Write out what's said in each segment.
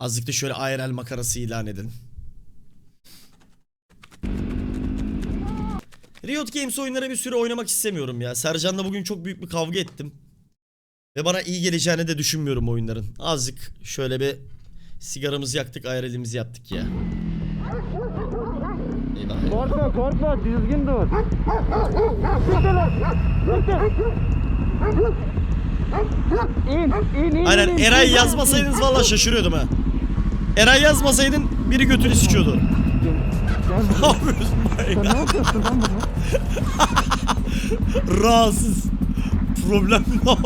Azıcık da şöyle IRL makarası ilan edin. Riot Games oyunları bir süre oynamak istemiyorum ya. Sercan'la bugün çok büyük bir kavga ettim. Ve bana iyi geleceğini de düşünmüyorum oyunların. Azıcık şöyle bir sigaramızı yaktık, IRL'imizi yaptık ya. Eyvah. Korkma korkma düzgün dur. İn in in. Aynen in, Eray in. yazmasaydınız valla şaşırıyordum ha. Eray yazmasaydın biri götünü sikiyordu. Ne yapıyorsun Sen ne yapıyorsun lan bunu? Rahatsız. Problem ne yap?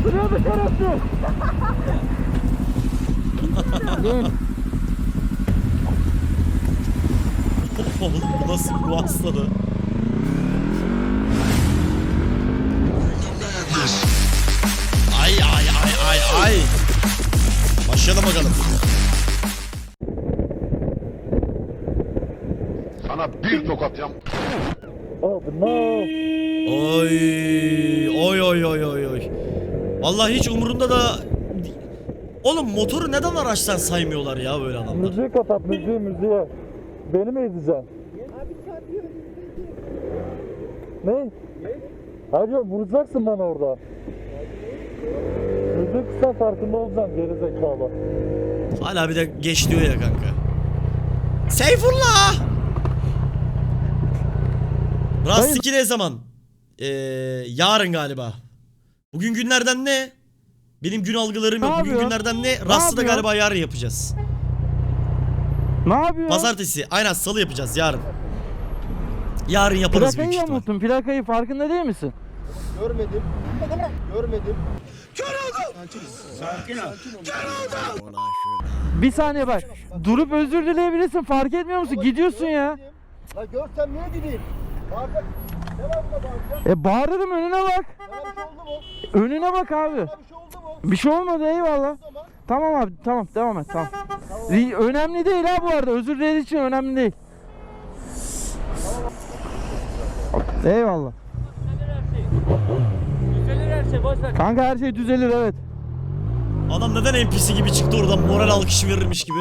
Isırıyordu şerefsiz. İn. Oğlum bu nasıl bu hastalığı? Ay ay ay ay ay. Başlayalım bakalım. Sana bir tokat yam. Oh no. Oy oy oy oy oy oy. Vallahi hiç umurunda da Oğlum motoru neden araçtan saymıyorlar ya böyle adamlar? Müziği kapat müziği müziği. Beni mi ezeceksin? Ne? Hacı vuracaksın bana orada. Kısa farkında olacaksın gerizekalı. Hala bir de geç diyor ya kanka. Seyfullah! Rastiki ne zaman? Ee, yarın galiba. Bugün günlerden ne? Benim gün algılarım yok. Bugün yapıyor? günlerden ne? Rastı da yapıyor? galiba yarın yapacağız. Ne yapıyorsun? Pazartesi. Aynen salı yapacağız yarın. Yarın yaparız büyük Plakayı ihtimal. yamuttun. Plakayı farkında değil misin? Görmedim. Görmedim. Bir saniye bak. Durup özür dileyebilirsin. Fark etmiyor musun? Gidiyorsun ya. La görsem niye gideyim? Bağırsak. E bağırırım önüne bak. Şey? Önüne bak abi. Bir şey oldu mu? Bir şey olmadı eyvallah. Tamam abi tamam devam et tamam. Ri- Önemli değil ha bu arada özür dilediği için önemli değil. Eyvallah. Şey boş ver. Kanka her şey düzelir evet. Adam neden NPC gibi çıktı oradan moral alkışı verirmiş gibi.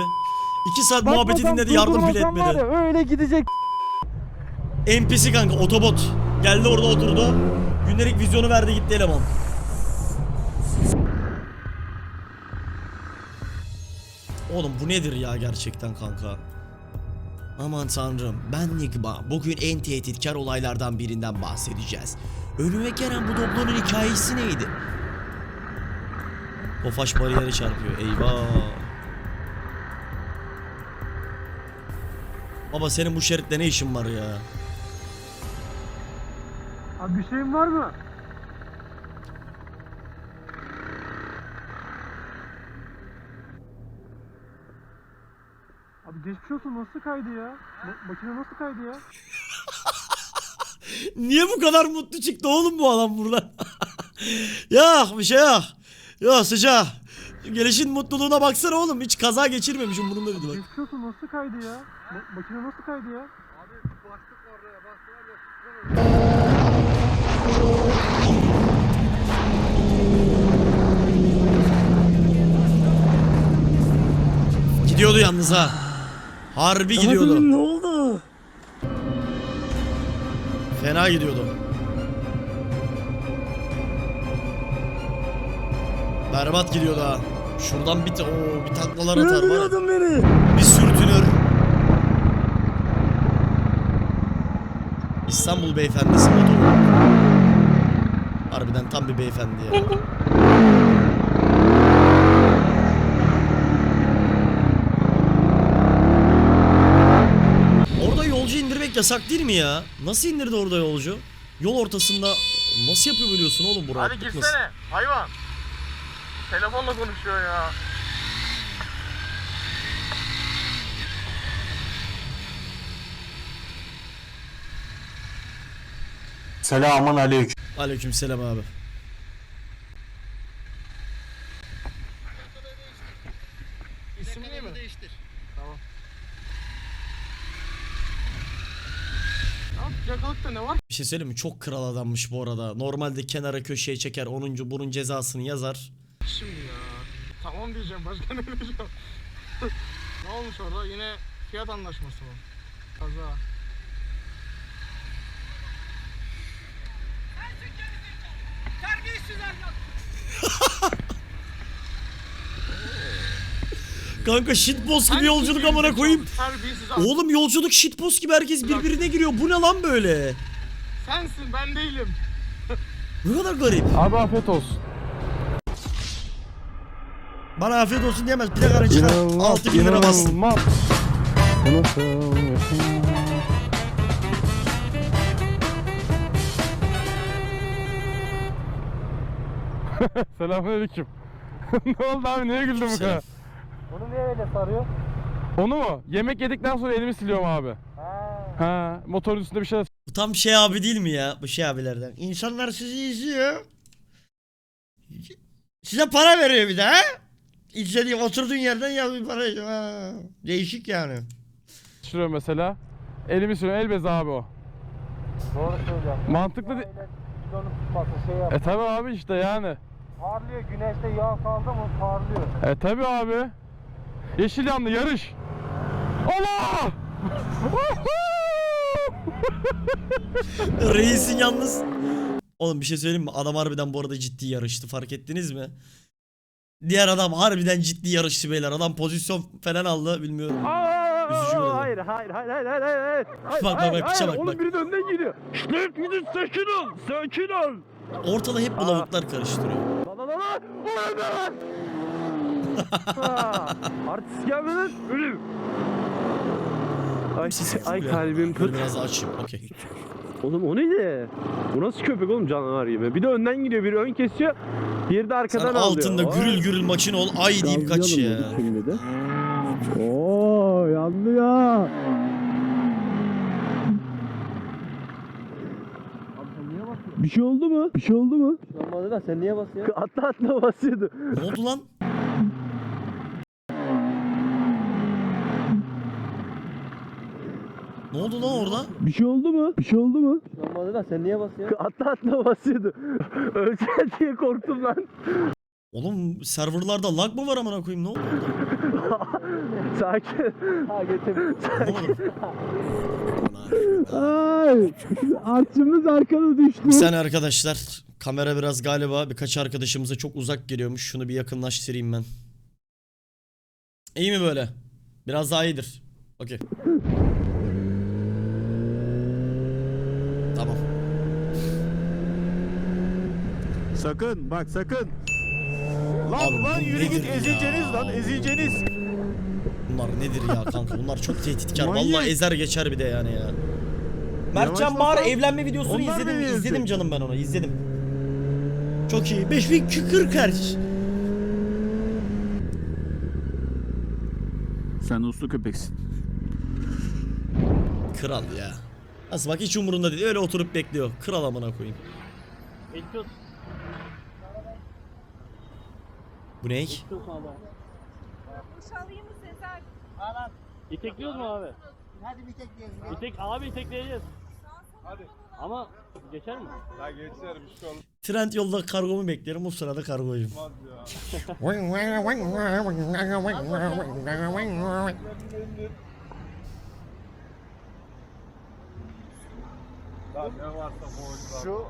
İki saat muhabbeti Bakmasam, dinledi yardım bile var etmedi. ya, öyle gidecek. NPC kanka otobot. Geldi orada oturdu. Gündelik vizyonu verdi gitti eleman. Oğlum bu nedir ya gerçekten kanka? Aman tanrım ben Nigma. Bugün en tehditkar olaylardan birinden bahsedeceğiz. Önüme gelen bu doblonun hikayesi neydi? Tofaş bariyere çarpıyor. Eyvah. Baba senin bu şeritte ne işin var ya? Abi bir şeyin var mı? Abi geçmiş olsun nasıl kaydı ya? Ma- makine nasıl kaydı ya? Niye bu kadar mutlu çıktı oğlum bu adam buradan? ya bir şey ya. Ya sıcağı. Gelişin mutluluğuna baksana oğlum. Hiç kaza geçirmemiş umurumda değil bak. Geçmiş olsun nasıl kaydı ya? Ma- makine nasıl kaydı ya? Gidiyordu yalnız ha. Harbi gidiyordu. ne oldu? Fena gidiyordu. Berbat gidiyordu ha. Şuradan bir, Oo, bir taklalar atar var. ya. beni. Bir sürtünür. İstanbul beyefendisi motoru. Harbiden tam bir beyefendi ya. Orada yolcu indirmek yasak değil mi ya? Nasıl indirdi orada yolcu? Yol ortasında nasıl yapıyor biliyorsun oğlum bu Hadi rahatlık nasıl? girsene hayvan. Telefonla konuşuyor ya. Selamun aleyküm. Aleykümselam abi. İsim değil mi? Değiştir. Tamam. Plakalıkta ne var? Bir şey söyleyeyim mi? Çok kral adammış bu arada. Normalde kenara köşeye çeker 10. bunun cezasını yazar. Şimdi ya. Tamam diyeceğim başka ne diyeceğim. ne olmuş orada? Yine fiyat anlaşması mı? Kaza. Kanka shitpost gibi yolculuk amına koyayım. Terbiyesiz adam. Oğlum yolculuk shitpost gibi herkes birbirine giriyor. Bu ne lan böyle? Sensin ben değilim. Ne kadar garip. Abi afiyet olsun. Bana afiyet olsun diyemez. Plakara çıkar. 6 bin lira bastım. inanılmaz. Bu nasıl yaşam? Selamünaleyküm. ne oldu abi? Niye güldün bu kadar? Bunu niye öyle sarıyor? Onu mu? Yemek yedikten sonra elimi siliyorum abi. Ha. Ha, motorun üstünde bir şey Bu tam şey abi değil mi ya? Bu şey abilerden. İnsanlar sizi izliyor. Size para veriyor bir de ha? İstediğin oturduğun yerden ya bir para. Ha. Değişik yani. sürüyorum mesela. Elimi siliyorum. El bezi abi o. Doğru söylüyorsun. Mantıklı Öyle tutmasın şey yap. E tabi abi işte yani. Parlıyor güneşte yağ kaldı mı parlıyor. E tabi abi. Yeşil yandı yarış. Allah! Reisin yalnız. Oğlum bir şey söyleyeyim mi? Adam harbiden bu arada ciddi yarıştı fark ettiniz mi? Diğer adam harbiden ciddi yarıştı beyler. Adam pozisyon falan aldı bilmiyorum. Aa, Üzücü bir hayır, hayır, hayır, hayır, hayır, hayır, Bak, bak, hayır, bak, piçe hayır. bak, Oğlum bak. biri de önden gidiyor. İşte gidin sakin ol, sakin ol. Ortalığı hep bu lavuklar karıştırıyor. La la la lan? Artist gelmeden ölüm. Ay, ay kalbim pıt. biraz açayım. Okey. Oğlum o neydi? Bu nasıl köpek oğlum canavar gibi? Bir de önden gidiyor, biri ön kesiyor. Diğeri de Sen arkadan alıyor. altında Vay. gürül gürül maçın ol. Ay deyip kaç ya. Oo yandı ya. Bir şey oldu mu? Bir şey oldu mu? Olmadı da sen niye basıyorsun? Atla atla basıyordu. Ne oldu lan? Ne oldu lan orada? Bir şey oldu mu? Bir şey oldu mu? Olmadı da sen niye basıyorsun? Atla atla basıyordu. Öleceğim diye korktum lan. Oğlum serverlarda lag mı var amına koyayım ne oldu orada? Sakin. Ha getir. Anlamadım. Ay. Artçımız arkada düştü. Bir saniye arkadaşlar. Kamera biraz galiba birkaç arkadaşımıza çok uzak geliyormuş. Şunu bir yakınlaştırayım ben. İyi mi böyle? Biraz daha iyidir. Okey. Tamam. Sakın bak sakın. Lan Abi lan bu yürü nedir git ya? ezileceğiniz lan ezileceğiniz. Bunlar nedir ya kanka? Bunlar çok tehditkar. Manyak. Vallahi ezer geçer bir de yani ya. Mertcan Yavaşlasana. Bağır evlenme videosunu Onlar izledim. beni izledim canım ben onu. izledim. Çok iyi. 5000 kükür kardeş. Sen uslu köpeksin. Kral ya. Nasıl bak hiç umurunda değil. Öyle oturup bekliyor. Kral amına koyayım. Bu ne? Duş alayım mı Sezer? İtekliyoruz mu abi? Hadi bir tek. İtek abi itekleyeceğiz. Ama geçer mi? Trend yolda kargomu beklerim. O sırada kargoyum. Şu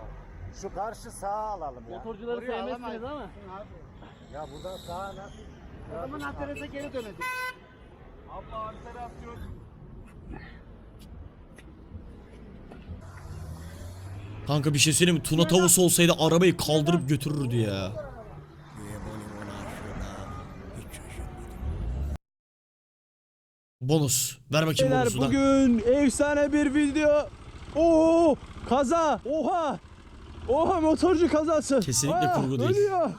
şu karşı sağa alalım ya. Motorcuları sevmezsiniz ama. Ya buradan sağa nasıl? Adamın adrese geri dönecek. Kanka bir şey söyleyeyim mi? Tuna tavus olsaydı arabayı kaldırıp götürürdü ya. Bonus. Ver bakayım bonusu da. bugün efsane bir video. Oo kaza. Oha. Oha motorcu kazası. Kesinlikle kurgu değil. Ölüyor.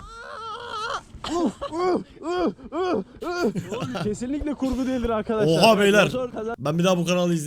Kesinlikle kurgu değildir arkadaşlar. Oha beyler. Ben bir daha bu kanalı izle.